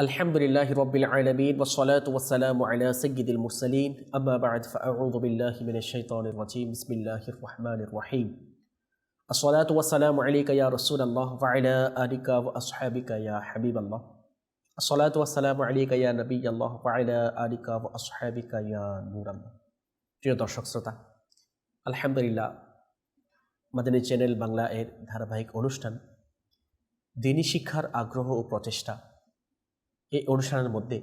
الحمد لله رب العالمين والصلاة والسلام على سيد المرسلين أما بعد فأعوذ بالله من الشيطان الرجيم بسم الله الرحمن الرحيم الصلاة والسلام عليك يا رسول الله وعلى آلك وأصحابك يا حبيب الله الصلاة والسلام عليك يا نبي الله وعلى آلك وأصحابك يا نور الله প্রিয় দর্শক শ্রোতা আলহামদুলিল্লাহ মাদানী চ্যানেল বাংলা এর ধারাবাহিক অনুষ্ঠান দিনী শিক্ষার আগ্রহ ও প্রচেষ্টা এই অনুষ্ঠানের মধ্যে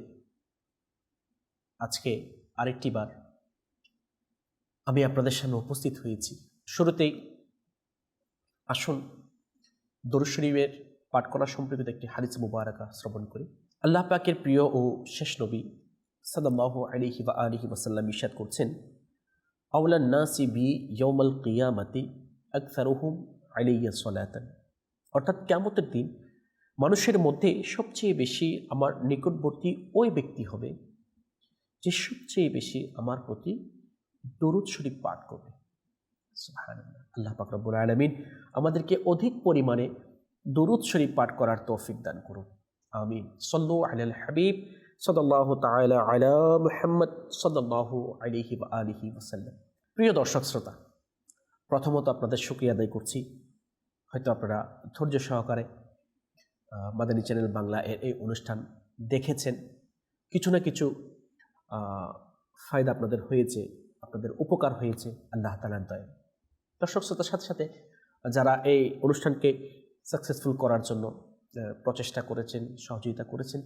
আজকে আরেকটি বার আমি আপনাদের সামনে উপস্থিত হয়েছি। শুরুতেই আসুন দরুদ পাঠ করা সম্পর্কিত একটি হাদিস মুবারাকা শ্রবণ করি। আল্লাহ পাকের প্রিয় ও শেষ নবী সাদাল্লাহ আলিহি বা আলিহি ওয়াসাল্লাম ইশাদ করছেন আউলান নাসি বি ইয়ৌমাল কিয়ামাতি আকসারুহুম আলিয়া সলাতান। অর্থাৎ কেমতের দিন মানুষের মধ্যে সবচেয়ে বেশি আমার নিকটবর্তী ওই ব্যক্তি হবে যে সবচেয়ে বেশি আমার প্রতি দরুদ শরীফ পাঠ করবে। আল্লাহ পাকরবুল আলমিন আমাদেরকে অধিক পরিমাণে দরুদ শরীফ পাঠ করার তৌফিক দান করুন। আমিন। সল্লু আলাল হাবিব। সদাল্লাহ তাআলা আলা সদাল্লাহু আলাইহি ওয়া আলিহি ওয়াসাল্লাম। প্রিয় দর্শক শ্রোতা, প্রথমত আপনাদের শুকরিয়া আদায় করছি। হয়তো আপনারা ধৈর্য সহকারে মাদানী চ্যানেল বাংলা এর এই অনুষ্ঠান দেখেছেন। কিছু না কিছু ফায়দা আপনাদের হয়েছে, আপনাদের উপকার হয়েছে আল্লাহ তালার দয়। দর্শক শ্রোতার সাথে সাথে যারা এই অনুষ্ঠানকে সাকসেসফুল করার জন্য প্রচেষ্টা করেছেন, সহযোগিতা করেছেন,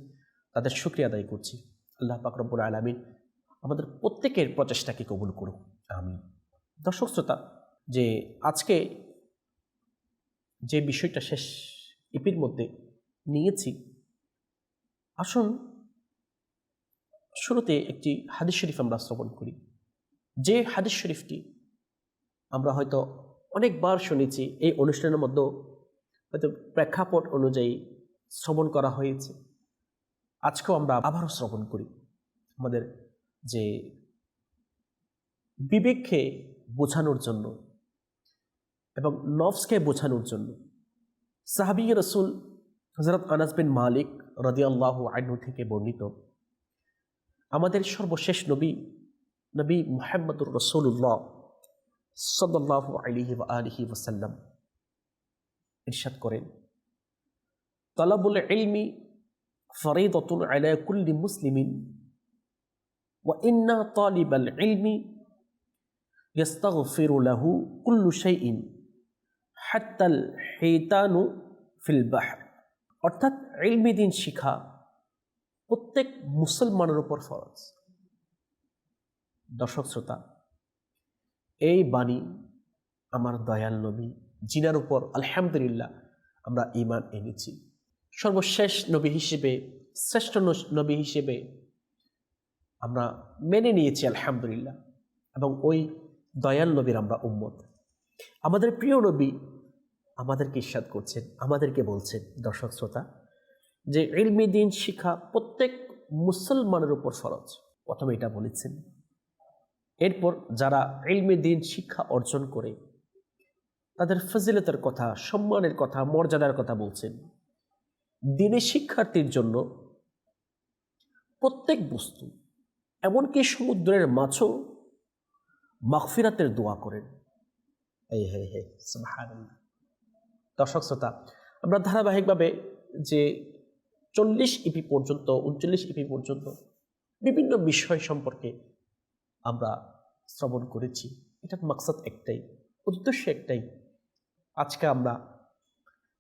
তাদের শুক্রিয়া আদায় করছি। আল্লাহ পাকরবুল আলমিন আমাদের প্রত্যেকের প্রচেষ্টাকে কবুল করুক। আমি দর্শক শ্রোতা, যে আজকে যে বিষয়টা শেষ ইপির মধ্যে নিয়েছি। আসুন, শুরুতে একটি হাদিস শরীফ আমরা শ্রবণ করি। যে হাদিস শরীফটি আমরা হয়তো অনেকবার শুনেছি, এই অনুষ্ঠানের মধ্যেও হয়তো প্রেক্ষাপট অনুযায়ী শ্রবণ করা হয়েছে। আজকেও আমরা আবারও শ্রবণ করি। আমাদের যে বিবেককে বোঝানোর জন্য এবং নফসকে বোঝানোর জন্য সাহাবি রসুল হজরত আনাস বিন মালিক রদিয়াল্লাহ আইনু থেকে বর্ণিত আমাদের সর্বশেষ নবী নবী মোহাম্মদুর রসুল্লাহ সদাল্লাহ আলিহি আলিহি ওসাল্লাম ইরশাদ করেন তলাবুল ইলমি ফরিদতুন আলা কুল্লি মুসলিমিন وإن طالب العلم يستغفر له كل شيء حتى الحيتان في البحر অর্থাৎ ইলমি দিন শিখা প্রত্যেক মুসলমানের উপর ফরজ। দর্শক শ্রোতা, এই বাণী আমার দয়াল নবী, জিনার উপর আলহামদুলিল্লাহ আমরা ইমান এনেছি। সর্বশেষ নবী হিসেবে, শ্রেষ্ঠ নবী হিসেবে আমরা মেনে নিয়েছি আলহামদুলিল্লাহ এবং ওই দয়াল নবীর আমরা উম্মত। আমাদের প্রিয় নবী আমাদেরকে ইস্বাদ করছেন, আমাদেরকে বলছেন দর্শক শ্রোতা, যে ইলমি দিন শিক্ষা প্রত্যেক মুসলমানের উপর ফরজ। প্রথমে এটা বলেছেন। এরপর যারা ইলমি দিন শিক্ষা অর্জন করে, তাদের ফজিলতের কথা, সম্মানের কথা, মর্যাদার কথা বলছেন। দিনে শিক্ষার্থীর জন্য প্রত্যেক বস্তু, এমনকি সমুদ্রের মাছও মাগফিরাতের দোয়া করেন। এই হে হে। দর্শক শ্রোতা, আমরা ধারাবাহিকভাবে যে চল্লিশ ইপি পর্যন্ত, উনচল্লিশ ইপি পর্যন্ত বিভিন্ন বিষয় সম্পর্কে আমরা শ্রবণ করেছি। এটার মাকসাদ একটাই, উদ্দেশ্য একটাই। আজকে আমরা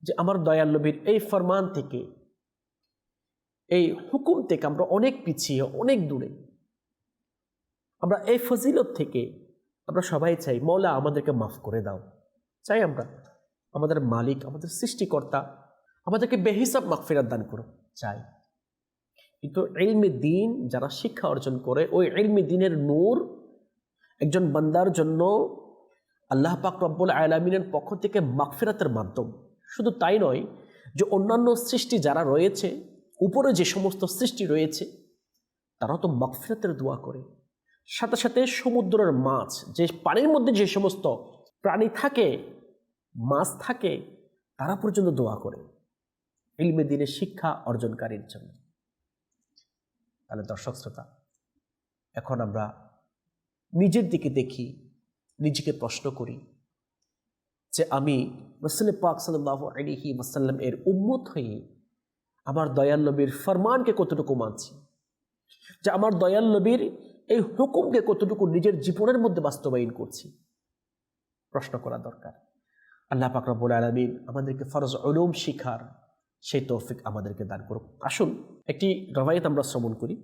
যে আমার দয়াল নবীর এই ফরমান থেকে, এই হুকুম থেকে আমরা অনেক পিছিয়ে, অনেক দূরে, আমরা এই ফজিলত থেকে আমরা সবাই চাই, মৌলা আমাদেরকে মাফ করে দাও। চাই আমরা। আমাদের মালিক, আমাদের সৃষ্টিকর্তা, আমাদেরকে বেহিসাব মাগফিরাত দান করো চাই। কিন্তু ইলমি দিন যারা শিক্ষা অর্জন করে, ওই ইলমি দিনের নূর একজন বান্দার জন্য আল্লাহ পাক রব্বুল আলামিনের পক্ষ থেকে মাগফিরাতের মাধ্যম। শুধু তাই নয় যে অন্যান্য সৃষ্টি যারা রয়েছে, উপরে যে সমস্ত সৃষ্টি রয়েছে, তারাও তো মাগফিরাতের দোয়া করে। সাথে সাথে সমুদ্রের মাছ, যে পানির মধ্যে যে সমস্ত প্রাণী থাকে মাছ থাকে, তারা পর্যন্ত দোয়া করে। ইলমে দিনের শিক্ষা অর্জনকারীর জন্য। তাহলে দর্শক শ্রোতা, এখন আমরা নিজের দিকে দেখি, নিজেকে প্রশ্ন করি যে আমি রসুল পাক সাল্লাহ আলিহি ওয়াসাল্লাম এর উম্মত হয়ে আমার দয়াল নবীর ফরমানকে কতটুকু মানছি? যে আমার দয়াল নবীর এই হুকুমকে কতটুকু নিজের জীবনের মধ্যে বাস্তবায়ন করছি? প্রশ্ন করা দরকার। আল্লাহ পাক রব্বুল আলমিন আমাদেরকে ফরজ অলুম শিখার সেই তৌফিক আমাদেরকে দান করুক। আসুন, একটি রবায়ত আমরা শ্রবণ করি।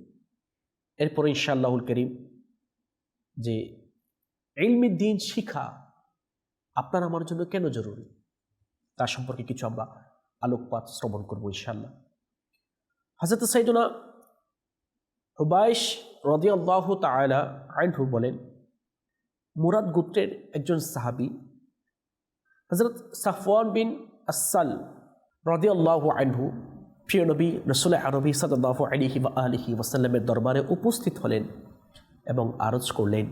এরপর ইনশাআল্লাহুল করিম যে ইলমি দিন শিখা আপনার আমার জন্য কেন জরুরি? তার সম্পর্কে কিছু আমরা আলোকপাত শ্রবণ করব ইনশাল্লাহ হাজরত সাইদুনা হুবাইশ রদিয়াল্লাহ তালা আইনহু বলেন, মুরাদ গুত্রের একজন সাহাবি হজরত সাফওয়ান বিন আসাল রদিয়াল্লাহ আইনহু প্রিয় নবী রসুল আরবি সাদাল্লাহ আলিহি বা আলিহি ওয়াসাল্লামের দরবারে উপস্থিত হলেন এবং আরজ করলেন,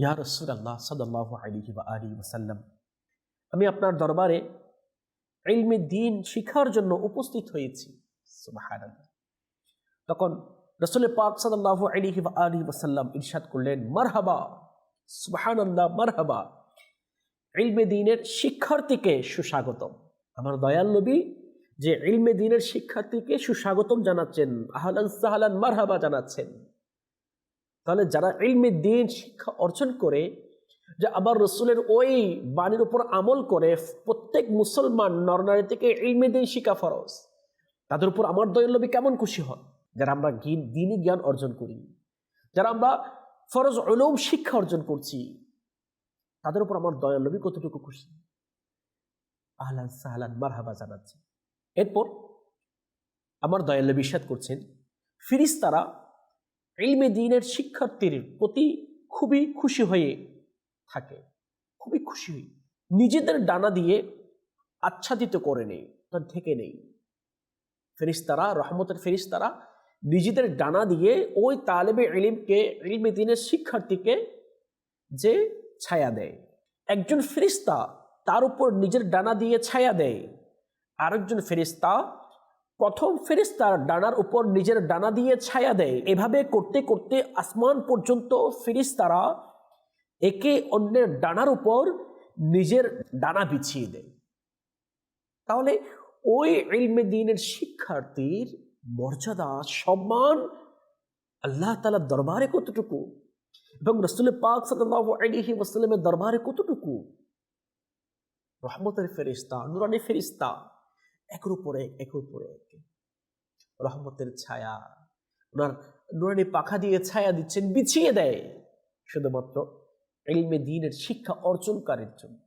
ইয়া রসুল আল্লাহ সাদাল্লাহ আলিহি বা আলি ওসাল্লাম আমি আপনার দরবারে ইলমে দিন শিখার জন্য উপস্থিত হয়েছি। তখন রসুল পাক সাদাল্লাহ আলিহি বা আলি ওসাল্লাম ইরশাদ করলেন, মারহাবা, সুবহানাল্লাহ, মারহাবা ইলমে দিনের শিক্ষার্থীকে সুস্বাগতম। আমার দয়াল নবী যে ইলমে দিনের শিক্ষার্থীকে সুস্বাগতম জানাচ্ছেন, আহলান সাহালান মারহাবা জানাচ্ছেন। তাহলে যারা ইলমে দিন শিক্ষা অর্জন করে, যে আবার রসুলের ওই বাণীর উপর আমল করে, প্রত্যেক মুসলমান নরনারী থেকে ইলমে দিন শিক্ষা ফরজ। তাদের উপর আমার দয়াল্লবী কেমন খুশি হন? যারা আমরা দিনই জ্ঞান অর্জন করি, যারা আমরা ফরজ অলম শিক্ষা অর্জন করছি তাদের উপর আমার দয়াল্লবী কতটুকু খুশি? আহলান সাহলান, মারহাবা জানাচ্ছে। এরপর আমার দয়াল্লবী বিশ্বাস করছেন, ফিরিস্তারা ইলমে দিনের শিক্ষার্থীর প্রতি খুবই খুশি হয়ে থাকে, খুবই খুশি হই নিজেদের ডানা দিয়ে আচ্ছাদিত করে নেই, তার থেকে নেই। ফেরিস্তারা, রহমতের ফেরিস্তারা নিজেদের ডানা দিয়ে ওই তালেবে ইলিমকে, ইলমে দিনের শিক্ষার্থীকে যে ছায়া দেয়। একজন ফেরিস্তা তার উপর নিজের ডানা দিয়ে ছায়া দেয়। আরেকজন ফেরিস্তা প্রথম ফেরিস্তার ডানার উপর নিজের ডানা দিয়ে ছায়া দেয়। এভাবে করতে করতে আসমান পর্যন্ত ফেরিস্তারা একে অন্যের ডানার উপর নিজের ডানা বিছিয়ে দেয়। তাহলে ওই ইলমে দিনের শিক্ষার্থীর মর্যাদা, সম্মান আল্লাহ তালার দরবারে কতটুকু? এবং রসুল পাক সাল্লাহ আলিহি ওয়াসাল্লামের দরবারে কতটুকু? রহমতের ফেরিস্তা নুরানি ফেরিস্তা একের উপরে এক, একের উপরে এক। রহমতের ছায়া ওনার নুরানি পাখা দিয়ে ছায়া দিচ্ছেন বিছিয়ে দেয়। শুধুমাত্র ইলমে দিনের শিক্ষা অর্জনকারীর জন্য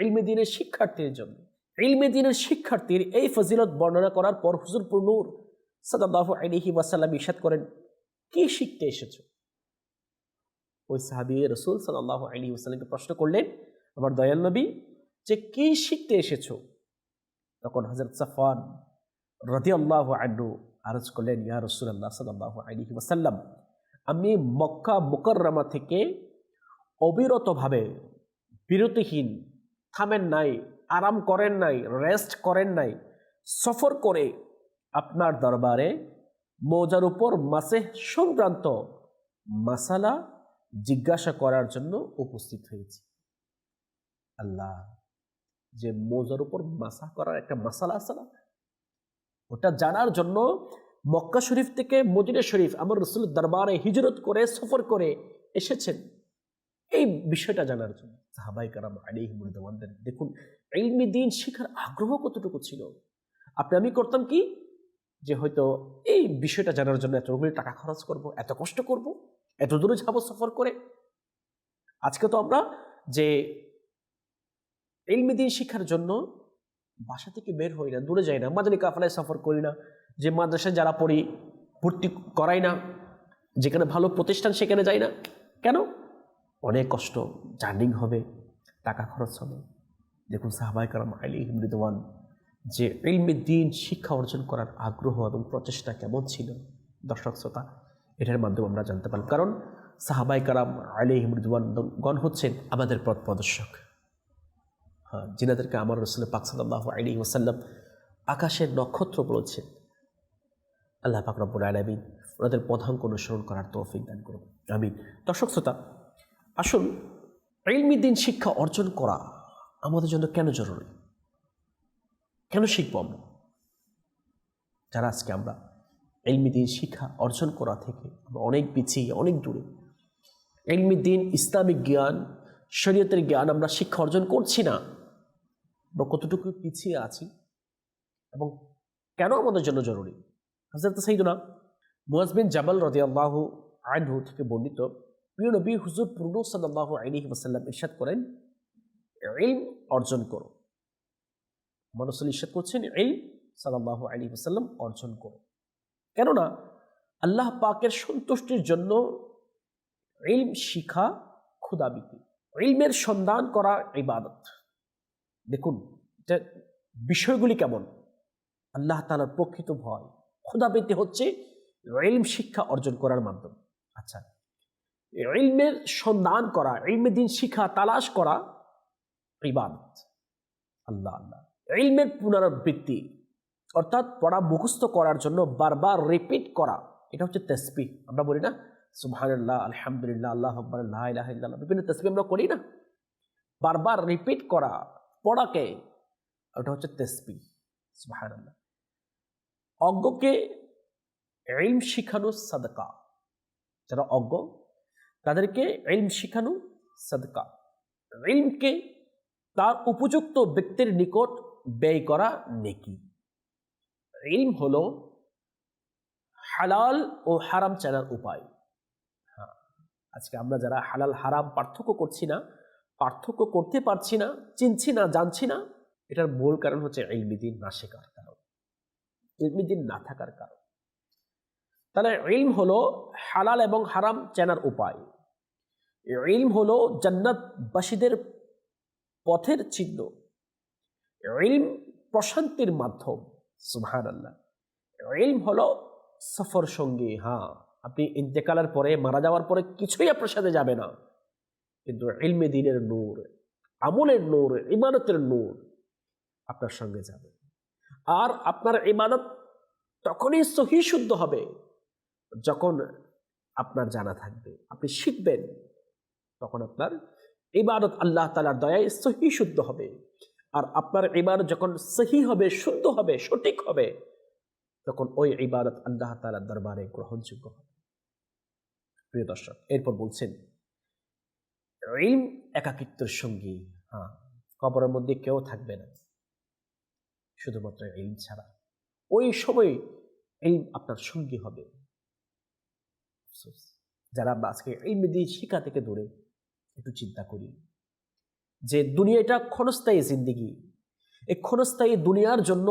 ইলমে দিনের শিক্ষার্থীর জন্য ইলমে দিনের শিক্ষার্থীর এই ফজিলত বর্ণনা করার পর হুজুরপুর নূর সাদাল্লাহু আলিহি ওয়াসাল্লাম ইশাদ করেন কি শিখতে এসেছ? ওই সাহাবি রসুল সাল্লাহ আলী ওসাল্লামকে প্রশ্ন করলেন, আমার দয়াল নবী, যে কি শিখতে এসেছ? তখন হজরত সাফান রদি আল্লাহ আন্নু আরজ করলেন, ইয়া রসুল আল্লাহ সাল্লাহ আলী ওসাল্লাম আমি মক্কা মুকররমা থেকে অবিরতভাবে বিরতিহীন, থামেন নাই, আরাম করেন নাই, রেস্ট করেন নাই, সফর করে আপনার দরবারে মৌজার উপর মাসে সংক্রান্ত মাসালা জিজ্ঞাসা করার জন্য উপস্থিত হয়েছি। আল্লাহ, যে মোজার উপর মাসা করার একটা মাসালা আছে না? ওটা জানার জন্য মক্কা শরীফ থেকে মদিনা শরীফ আমার রসুল দরবারে হিজরত করে, সফর করে এসেছেন। এই বিষয়টা জানার জন্য সাহাবাই কারাম আলী মুরদামানদের দেখুন, ইলমি দিন শিখার আগ্রহ কতটুকু ছিল? আপনি আমি করতাম কি? যে হয়তো এই বিষয়টা জানার জন্য এতগুলি টাকা খরচ করব, এত কষ্ট করব? এত দূরে যাব সফর করে? আজকে তো আমরা যে ইলমি দিন শিক্ষার জন্য বাসা থেকে বের হই না, দূরে যাই না, মাদানী কাফলায় সফর করি না, যে মাদ্রাসায় যারা পড়ি, ভর্তি করাই না, যেখানে ভালো প্রতিষ্ঠান সেখানে যাই না। কেন? অনেক কষ্ট, জার্নিং হবে, টাকা খরচ হবে। দেখুন সাহাবাই কালাম আলী মৃদওয়ান যে ইলমি দিন শিক্ষা অর্জন করার আগ্রহ এবং প্রচেষ্টা কেমন ছিল? দর্শক শ্রোতা এটার মাধ্যমে আমরা জানতে পারলাম। কারণ সাহাবাই কালাম আলী মৃদওয়ানগণ হচ্ছেন আমাদের পথ প্রদর্শক। হ্যাঁ যিনাদেরকে আমার রসুল পাক সাল্লাহ ওসাল্লাম আকাশের নক্ষত্র বলেছেন। আল্লাহ ফাকরাবুল আলমিন ওনাদের পদাঙ্ক অনুসরণ করার তৌফিক দান করুন। আমিন। দর্শক শ্রোতা, আসুন দিন শিক্ষা অর্জন করা আমাদের জন্য কেন জরুরি? কেন শিখব আমরা? যারা আজকে আমরা এলমি দিন শিক্ষা অর্জন করা থেকে আমরা অনেক পিছিয়ে, অনেক দূরে। এলমি দিন ইসলামিক জ্ঞান, শরীয়তের জ্ঞান আমরা শিক্ষা অর্জন করছি না। আমরা কতটুকু পিছিয়ে আছি এবং কেন আমাদের জন্য জরুরি? হাজরত সাইদুনা মুয়াজবিন জামাল রদি আল্লাহ থেকে বর্ণিত প্রিয় নবী হুজুর পূর্ণ সাল্লাহ আলী ওসাল্লাম ইরশাদ করেন, ইলম অর্জন করো। মানুষুল ইরশাদ করছেন, ইলম সাল্লাহ আলী ওসাল্লাম অর্জন করো। কেননা আল্লাহ পাকের সন্তুষ্টির জন্য ইলম শিখা ক্ষুদাবিতি ইলমের সন্ধান করা ইবাদত। দেখুন, এটা বিষয়গুলি কেমন? আল্লাহ তালার প্রকৃত ভয়। ক্ষুদাবিতি হচ্ছে ইলম শিক্ষা অর্জন করার মাধ্যম। আচ্ছা ইলমের সন্ধান করা, ইলমে দিন শিক্ষা, তালাশ করা ইবাদত। আল্লাহ আল্লাহ। ইলমের পুনরাবৃত্তি অর্থাৎ পড়া মুখস্থ করার জন্য বারবার রিপিট করা। এটা হচ্ছে তেসপি আমরা বলি না, সুবহানাল্লাহ, আলহামদুলিল্লাহ, আল্লাহ আকবার ইল্লাল্লাহ বিভিন্ন তেসপি আমরা করি না। বারবার রিপিট করা, পড়াকে, ওটা হচ্ছে তেসপি সুবহানাল্লাহ। অজ্ঞকে ইলম শিখানো সাদকা। যারা অজ্ঞ, তাদেরকে ইলম শিখানো সাদকা। ইলমকে তার উপযুক্ত ব্যক্তির নিকট ব্যয় করা নেকি। ইলম হলো হালাল ও হারাম চেনার উপায়। হ্যাঁ আজকে আমরা যারা হালাল হারাম পার্থক্য করছি না, পার্থক্য করতে পারছি না, চিনছি না, জানছি না, এটার মূল কারণ হচ্ছে ইলমিদিন না শেখার কারণ। ইলমিদিন না থাকার কারণ। তাহলে ইলম হলো হালাল এবং হারাম চেনার উপায়। ইলম হলো জান্নাতবাসীদের পথের চিহ্ন। ইলম প্রশান্তির মাধ্যম। সুবহান আল্লাহ ইলম হলো সফর সঙ্গী হ্যাঁ। আপনি ইন্তেকালের পরে, মারা যাওয়ার পরে কিছুই আপনার সাথে যাবে না। কিন্তু ইলমে দিনের নূর, আমলের নূর, ইমানতের নূর আপনার সঙ্গে যাবে। আর আপনার ইমানত তখনই সহি শুদ্ধ হবে যখন আপনার জানা থাকবে। আপনি শিখবেন, তখন আপনার ইবাদত আল্লাহ তালার দয়ায় সহি শুদ্ধ হবে। আর আপনার ইবাদত যখন সহি হবে, শুদ্ধ হবে, সঠিক হবে, তখন ওই ইবাদত আল্লাহ তালার দরবারে গ্রহণযোগ্য হবে। প্রিয় দর্শক, এরপর বলছেন, ইলম, একাকিত্বের সঙ্গী হ্যাঁ কবরের মধ্যে কেউ থাকবে না। শুধুমাত্র ইলম ছাড়া। ওই সময় ইলম আপনার সঙ্গী হবে। যারা আজকে ইলম দিয়ে শিক্ষা থেকে দূরে, একটু চিন্তা করি। যে দুনিয়াটা ক্ষণস্থায়ী জিন্দিগি। এই ক্ষণস্থায়ী দুনিয়ার জন্য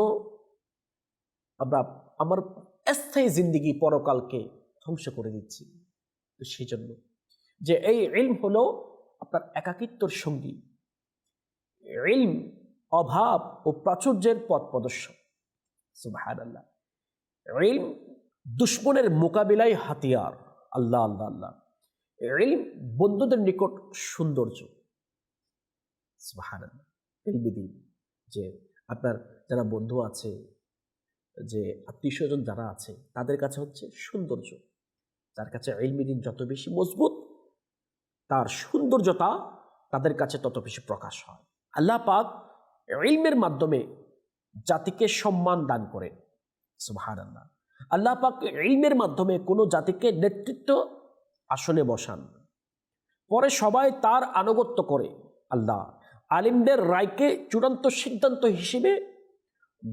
আমরা, আমার স্থায়ী জিন্দিগি পরকালকে ধ্বংস করে দিচ্ছি। তো সেই জন্য যে এই ইলম হলো আপনার একাকিত্বর সঙ্গী। ইলম, অভাব ও প্রাচুর্যের পথ প্রদর্শক। সুবাহান আল্লাহ ইলম দুশ্মনের মোকাবিলায় হাতিয়ার। আল্লাহ আল্লাহ আল্লাহ। ইলম বন্ধুদের নিকট সৌন্দর্য। যে আপনার যারা বন্ধু আছে যে আত্মীয় স্বজন যারা আছে তাদের কাছে হচ্ছে সৌন্দর্য। যার কাছে ইলমিদিন যত বেশি মজবুত তার সৌন্দর্যতা তাদের কাছে তত বেশি প্রকাশ হয়। আল্লাহ পাক ইলমের মাধ্যমে জাতিকে সম্মান দান করেন সুবাহান আল্লাহ আল্লাহ পাক ইলমের মাধ্যমে কোনো জাতিকে নেতৃত্ব আসনে বসান। পরে সবাই তার আনুগত্য করে আল্লাহ। আলিমদের রায়কে চূড়ান্ত সিদ্ধান্ত হিসেবে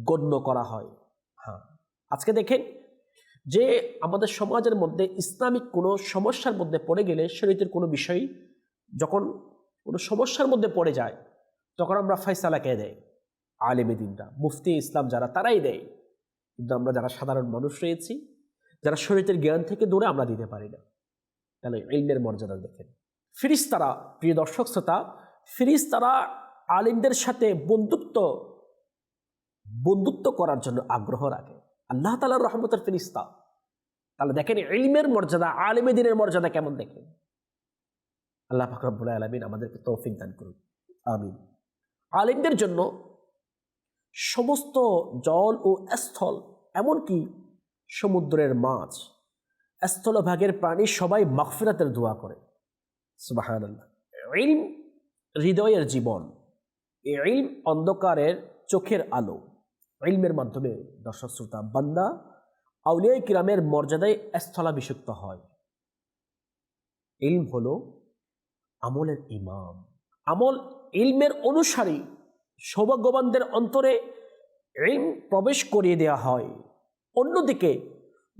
গণ্য করা হয়। হ্যাঁ আজকে দেখেন যে আমাদের সমাজের মধ্যে ইসলামিক কোনো সমস্যার মধ্যে পড়ে গেলে শরীরের কোনো বিষয় যখন কোনো সমস্যার মধ্যে পড়ে যায়, তখন আমরা ফয়সালাকে দেয় আলেমে দিনরা, মুফতি ইসলাম যারা, তারাই দেয়। কিন্তু আমরা যারা সাধারণ মানুষ রয়েছি, যারা শরীরের জ্ঞান থেকে দূরে আমরা দিতে পারি না। তাহলে ইলমের মর্যাদা দেখেন। ফিরিস্তারা, প্রিয় দর্শক, শ্রোতা ফিরিস তারা আলিমদের সাথে বন্ধুত্ব বন্ধুত্ব করার জন্য আগ্রহ রাখে। আল্লাহ তালার রহমতের ফিরিস্তা। তাহলে দেখেন, ইলমের মর্যাদা, আলিমে দিনের মর্যাদা কেমন দেখেন? আল্লাহ ফাকরাবুল আলমিন আমাদেরকে তৌফিক দান করুন। আমিন। আলিমদের জন্য সমস্ত জল ও স্থল, এমনকি সমুদ্রের মাছ, স্থলভাগের প্রাণী সবাই মাগফিরাতের দোয়া করে। ইলম হৃদয়ের জীবন ইলম অন্ধকারের চোখের আলো। ইলমের মাধ্যমে দর্শক শ্রোতা বান্দা আউলিয়া কিরামের মর্যাদায় স্থলাভিষিক্ত হয়। ইলম হলো আমলের ইমাম। আমল ইলমের অনুসারী, সৌভাগ্যবানদের অন্তরে ইলম প্রবেশ করিয়ে দেওয়া হয়। অন্যদিকে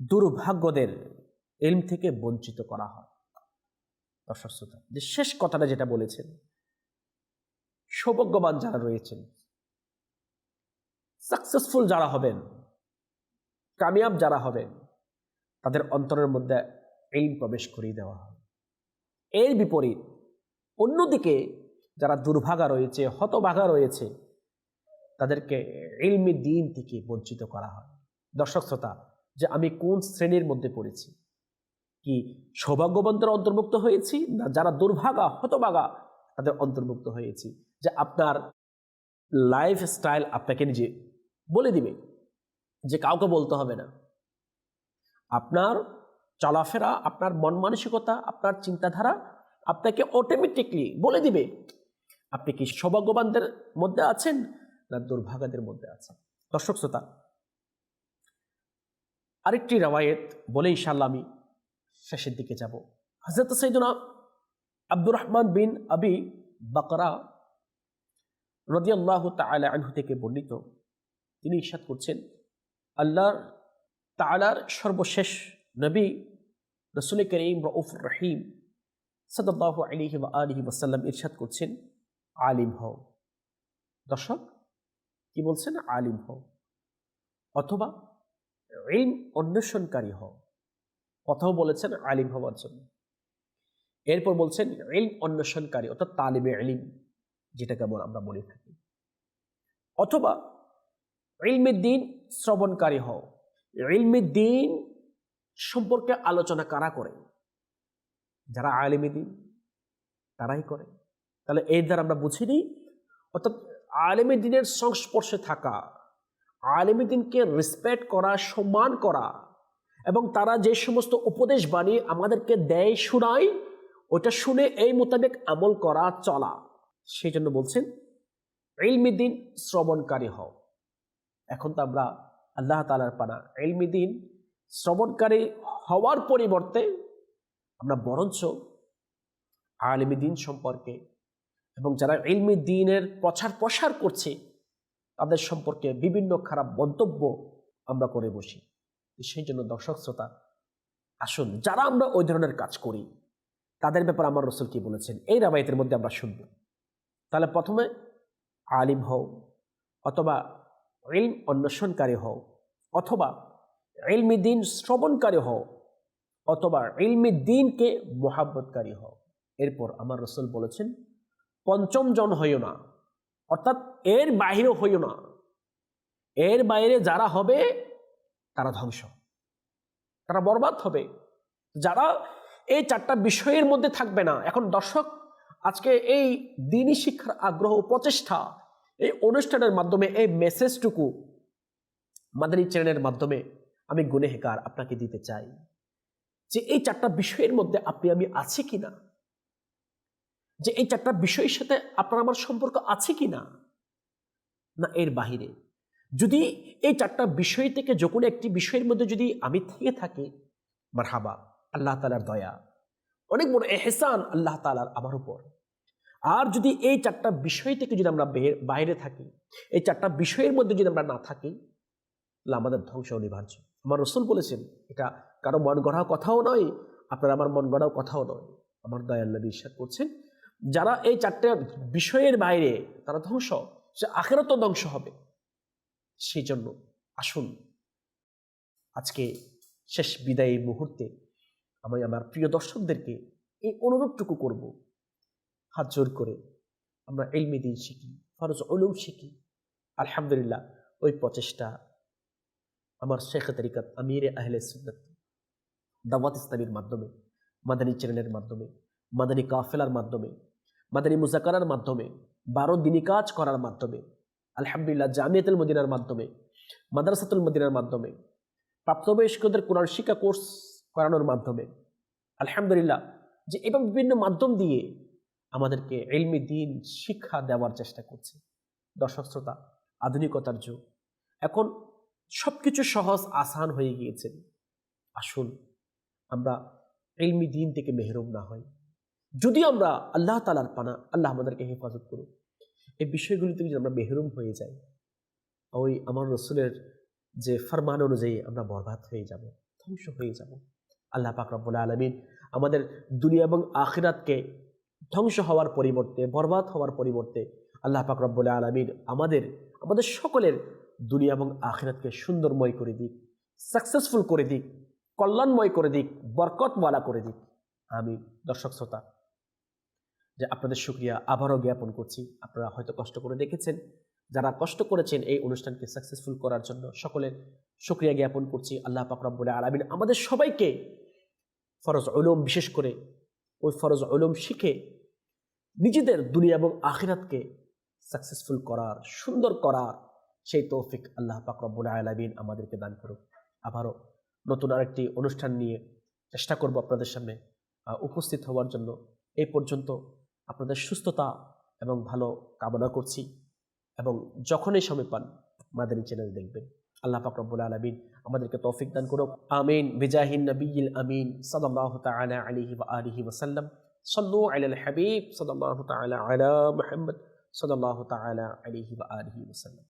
দুর্ভাগ্যদের ইলম থেকে বঞ্চিত করা হয়। দর্শক শ্রোতা যে শেষ কথাটা যেটা বলেছেন সৌভাগ্যবান যারা রয়েছেন সাকসেসফুল যারা হবেন, কামিয়াব যারা হবেন, তাদের অন্তরের মধ্যে ইলম প্রবেশ করিয়ে দেওয়া হয়। এর বিপরীত অন্যদিকে যারা দুর্ভাগা রয়েছে, হতভাগা রয়েছে, তাদেরকে ইলমি দিন থেকে বঞ্চিত করা হয়। দর্শক শ্রোতা, যে আমি কোন শ্রেণির মধ্যে পড়েছি? কি সৌভাগ্যবন্তের অন্তর্ভুক্ত হয়েছি? না যারা দুর্ভাগা, হতভাগা তাদের অন্তর্ভুক্ত হয়েছি, যে আপনার লাইফ স্টাইল আপনাকে নিজে বলে দিবে, যে কাউকে বলতে হবে না। আপনার চলাফেরা, আপনার মন মানসিকতা, আপনার চিন্তাধারা আপনাকে অটোমেটিকলি বলে দিবে, আপনি কি সৌভাগ্যবানদের মধ্যে আছেন না দুর্ভাগাদের মধ্যে আছেন? দর্শক শ্রোতা, আরেকটি রাওয়ায়েত বলে ইনশাল্লাহ আমি শেষের দিকে যাব। হজরত সৈদুনা আব্দুর রহমান বিন আবি বাকরা রদিয়াল্লাহ তালা আনহু থেকে বর্ণিত। তিনি ইসাদ করছেন, আল্লাহর তালার সর্বশেষ নবী রসুল করিম রউফ রহিম সদাল্লাহ আলিহি বা আলিহি ওসাল্লাম ইরশাদ করছেন, আলিম হও। দর্শক, কি বলছেন? আলিম হও। অথবা ইলম অন্বেষণকারী হও। কথাও বলেছেন, আলিম হওয়ার জন্য। এরপর বলছেন ইলম অন্বেষণকারী, অর্থাৎ তালিবে ইলিম, যেটাকে আমরা বলে থাকি। অথবা ইলমে দিন শ্রবণকারী হও। ইলমে দিন সম্পর্কে আলোচনা কারা করে? যারা আলিমে দিন তারাই করে। তাহলে এর দ্বারা আমরা বুঝি নিই, অর্থাৎ আলিমে দিনের সংস্পর্শে থাকা, আলিমে দিনকে রেসপেক্ট করা, সম্মান করা, এবং তারা যে সমস্ত উপদেশ বাণী আমাদেরকে দেয়, শোনায় ওটা শুনে এই মোতাবেক আমল করা, চলা। সেই জন্য বলছেন, ইলমি দিন শ্রবণকারী হও। এখন তো আমরা আল্লাহ তালার পানা। ইলমি দিন শ্রবণকারী হওয়ার পরিবর্তে আমরা বরঞ্চ আলমী দিন সম্পর্কে এবং যারা ইলমি দিনের প্রচার প্রসার করছে, তাদের সম্পর্কে বিভিন্ন খারাপ মন্তব্য আমরা করে বসি। সেই জন্য দর্শক শ্রোতা, আসুন, যারা আমরা ওই ধরনের কাজ করি তাদের ব্যাপারে আমার রসুল কি বলেছেন? এই রাবায়তের মধ্যে আমরা শুনব। তাহলে প্রথমে আলিম হও, অথবা ইলম অন্বেষণকারী হও, অথবা ইলমি দিন শ্রবণকারী হও, অথবা ইলমি দিনকে মোহাব্বতকারী হও। এরপর আমার রসুল বলেছেন, পঞ্চম জন হইও না, অর্থাৎ এর বাহিরে হইও না। এর বাইরে যারা হবে, তারা ধ্বংস। তারা বরবাদ হবে। যারা এই চারটা বিষয়ের মধ্যে থাকবে না। এখন দর্শক, আজকে এই দিনই শিক্ষার আগ্রহ প্রচেষ্টা, এই অনুষ্ঠানের মাধ্যমে, এই মেসেজটুকু মাদানী চ্যানেলের মাধ্যমে আমি গুনেহেকার আপনাকে দিতে চাই যে এই চারটা বিষয়ের মধ্যে আপনি আমি আছি কি না যে এই চারটা বিষয়ের সাথে আপনার আমার সম্পর্ক আছে কি না না এর বাহিরে। যদি এই চারটা বিষয় থেকে যে কোনো একটি বিষয়ের মধ্যে যদি আমি থেকে থাকি মার হাবা আল্লাহ তালার দয়া। অনেক বড় এহসান আল্লাহ তালার আমার উপর। আর যদি এই চারটা বিষয় থেকে যদি আমরা বাইরে থাকি, এই চারটা বিষয়ের মধ্যে যদি আমরা না থাকি, তাহলে আমাদের ধ্বংস অনিবার্য আমার রসুল বলেছেন, এটা কারও মন গড়াও কথাও নয়, আপনার আমার মন গড়াও কথাও নয়। আমার দয়া দয়াল্লা বিশ্বাস করছেন, যারা এই চারটা বিষয়ের বাইরে তারা ধ্বংস, সে আখেরও তো ধ্বংস হবে। সেই জন্য আসুন, আজকে শেষ বিদায়ী মুহূর্তে আমি আমার প্রিয় দর্শকদেরকে এই অনুরোধটুকু করব। হাত জোর করে আমরা এলমি দিন শিখি, ফরজ অলুম শিখি। আলহামদুলিল্লাহ, ওই প্রচেষ্টা আমার শেখ তরিকাত আমির আহলে সুন্নত দাওয়াত ইসলামীর মাধ্যমে, মাদানী চ্যানেলের মাধ্যমে, মাদানী কাফেলার মাধ্যমে, মাদানী মুজাকারার মাধ্যমে, বারো দিনী কাজ করার মাধ্যমে, আলহামদুলিল্লাহ জামিয়াতুল মদিনার মাধ্যমে, মাদ্রাসাতুল মদিনার মাধ্যমে, প্রাপ্তবয়স্কদের কোরআন শিক্ষা কোর্স করানোর মাধ্যমে। আলহামদুলিল্লাহ, যে এবং বিভিন্ন মাধ্যম দিয়ে আমাদেরকে এলমি দিন, শিক্ষা দেওয়ার চেষ্টা করছে। দর্শক শ্রোতা, আধুনিকতার যুগ। এখন সব কিছু সহজ, আসান হয়ে গিয়েছে। আসুন, আমরা এলমি দিন থেকে মেহরুম না হই। যদি আমরা আল্লাহ তালার পানা, আল্লাহ আমাদেরকে হেফাজত করুক, এই বিষয়গুলি থেকে যদি আমরা মেহরুম হয়ে যাই, ওই আমার রসুলের যে ফরমান অনুযায়ী আমরা বরবাদ হয়ে যাব, ধ্বংস হয়ে যাব। আল্লাহ পাক রব্বুল আলমিন আমাদের দুনিয়া এবং আখিরাতকে ধ্বংস হওয়ার পরিবর্তে, বরবাদ হওয়ার পরিবর্তে আল্লাহ পাক রব্বুল আলমিন আমাদের আমাদের সকলের দুনিয়া এবং আখিরাতকে সুন্দরময় করে দিক সাকসেসফুল করে দিক, কল্যাণময় করে দিক, বরকতওয়ালা করে দিক। আমি দর্শক শ্রোতা, যে আপনাদের সুক্রিয়া আবারও জ্ঞাপন করছি। আপনারা হয়তো কষ্ট করে দেখেছেন, যারা কষ্ট করেছেন এই অনুষ্ঠানকে সাকসেসফুল করার জন্য সকলের সুক্রিয়া জ্ঞাপন করছি। আল্লাহ পাকরাবুল আলমিন আমাদের সবাইকে ফরজ ওলম বিশেষ করে ওই ফরজ ওলম শিখে নিজেদের দুনিয়া এবং আখিরাতকে সাকসেসফুল করার, সুন্দর করার সেই তৌফিক আল্লাহ পাকরাবুল আলমিন আমাদেরকে দান করুক। আবারও নতুন আরেকটি অনুষ্ঠান নিয়ে চেষ্টা করব আপনাদের সামনে উপস্থিত হওয়ার জন্য। এই পর্যন্ত আপনাদের সুস্থতা এবং ভালো কামনা করছি এবং যখনই সময় পান মাদানী চ্যানেল দেখবেন। আল্লাহ পাক রব্বুল আলামিন আমাদেরকে তৌফিক দান করুক আমিন বিজাহিন নবিয়িল আমিন সাল্লাল্লাহু তাআলা আলাইহি ওয়া আলিহি ওয়া সাল্লাম সাল্লু আলাল হাবিব সাল্লাল্লাহু তাআলা আলা মুহাম্মদ সাল্লাল্লাহু তাআলা আলাইহি ওয়া আলিহি ওয়া সাল্লাম